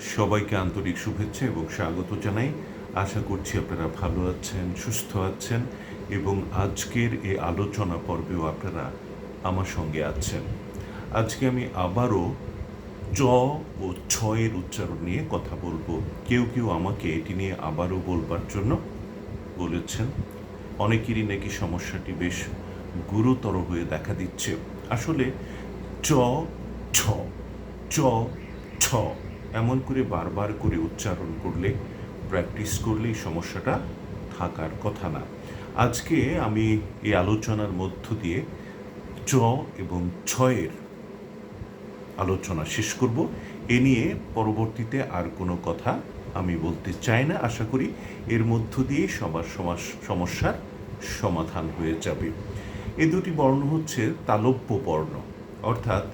সবাইকে আন্তরিক শুভেচ্ছা এবং স্বাগত জানাই। আশা করছি আপনারা ভালো আছেন, সুস্থ আছেন এবং আজকের এই আলোচনা পর্বেও আপনারা আমার সঙ্গে আছেন। আজকে আমি আবারও চ ও ছয়ের উচ্চারণ নিয়ে কথা বলব। কেউ কেউ আমাকে এটি নিয়ে আবারও বলবার জন্য বলেছেন। অনেকেরই নাকি সমস্যাটি বেশ গুরুতর হয়ে দেখা দিচ্ছে। আসলে চ, ছ চ, ছ। এমন করে বারবার করে উচ্চারণ করলে প্র্যাকটিস করলে এই সমস্যাটা থাকার কথা না। আজকে আমি এই আলোচনার মধ্য দিয়ে চ এবং ছয়ের আলোচনা শেষ করব। এ নিয়ে পরবর্তীতে আর কোনো কথা আমি বলতে চাই না। আশা করি এর মধ্য দিয়ে সবার সমাস, সমস্যার সমাধান হয়ে যাবে। এ দুটি বর্ণ হচ্ছে তালব্য বর্ণ। অর্থাৎ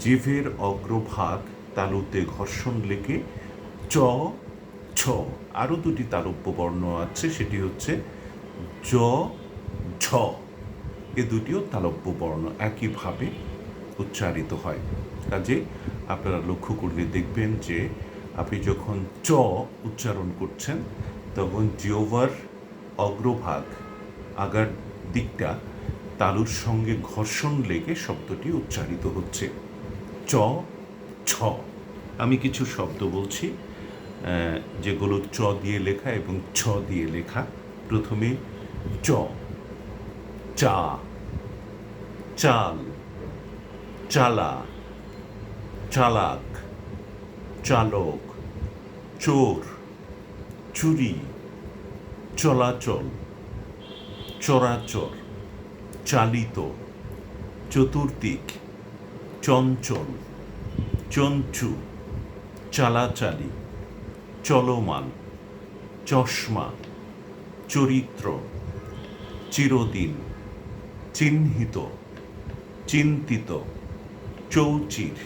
জিভের অগ্রভাগ তালুতে ঘর্ষণ লেগে চ, ছ, আরও দুটি তালব্য বর্ণ আছে, সেটি হচ্ছে জ, ঝ। এ দুটিও তালব্য বর্ণ একইভাবে উচ্চারিত হয়। কাজে আপনারা লক্ষ্য করলে দেখবেন যে আপনি যখন চ উচ্চারণ করছেন, তখন জিওভার অগ্রভাগ আগার দিকটা তালুর সঙ্গে ঘর্ষণ লেগে শব্দটি উচ্চারিত হচ্ছে। চ ছ। আমি কিছু শব্দ বলছি যেগুলো চ দিয়ে লেখা এবং ছ দিয়ে লেখা। প্রথমে চ। চা। চাল। চালা। চালাক। চালক। চোর। চুরি। চলাচল। চরাচর। চালিত। চতুর্দিক। চঞ্চল। চঞ্চু চালাচালি, চলমান, চশমা, চরিত্র, চিরদিন, চিহ্নিত, চিন্তিত, চৌচির,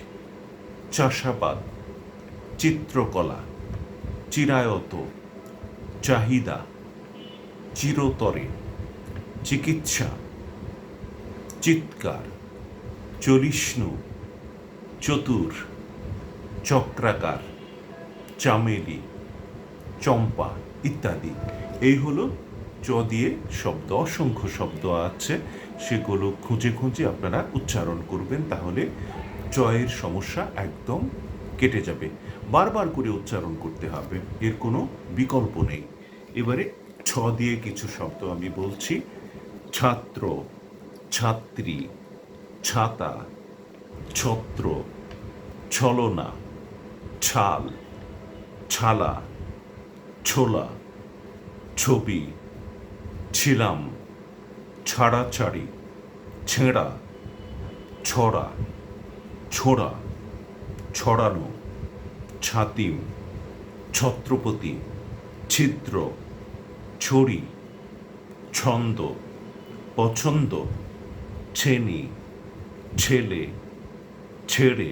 চাষাবাদ, চিত্রকলা, চিরায়ত, চাহিদা, চিরতরে, চিকিৎসা, চিৎকার, চলিষ্ণু, চতুর। চক্রাকার, চামেলি, চম্পা ইত্যাদি। এই হলো চ দিয়ে শব্দ, অসংখ্য শব্দ আছে। সেগুলো খুঁজে খুঁজে আপনারা উচ্চারণ করবেন, তাহলে চয়ের সমস্যা একদম কেটে যাবে। বারবার করে উচ্চারণ করতে হবে, এর কোনো বিকল্প নেই। এবারে ছ দিয়ে কিছু শব্দ আমি বলছি। ছাত্র, ছাত্রী, ছাতা, ছত্র, ছলনা। ছাল ছালা ছোলা ছবি ছিলাম, ছাড়াছাড়ি, ছেঁড়া, ছড়া, ছোড়া, ছড়ানো, ছাতিম, ছত্রপতি, ছিদ্র, ছড়ি, ছন্দ, পছন্দ, ছেনি, ছেলে, ছেড়ে,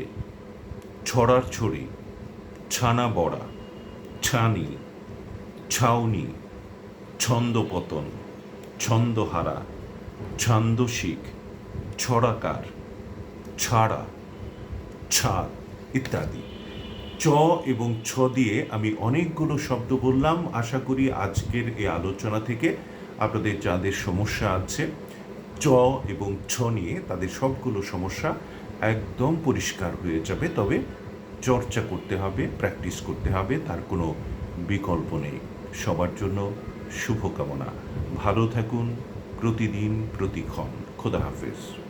ছড়ার ছড়ি ছানা বড়া ছানি, ছাউনি, ছন্দপতন, ছন্দহারা ছান্দসিক ছড়াকার, ছাড়া ছাদ ইত্যাদি। চ এবং ছ দিয়ে আমি অনেকগুলো শব্দ বললাম। আশা করি আজকের এই আলোচনা থেকে আপনাদের যাদের সমস্যা আছে, চ এবং ছ নিয়ে তাদের সবগুলো সমস্যা একদম পরিষ্কার হয়ে যাবে। তবে চর্চা করতে হবে, প্র্যাকটিস করতে হবে, তার কোনো বিকল্প নেই। সবার জন্য শুভকামনা। ভালো থাকুন প্রতিদিন প্রতিক্ষণ। খোদা হাফেজ।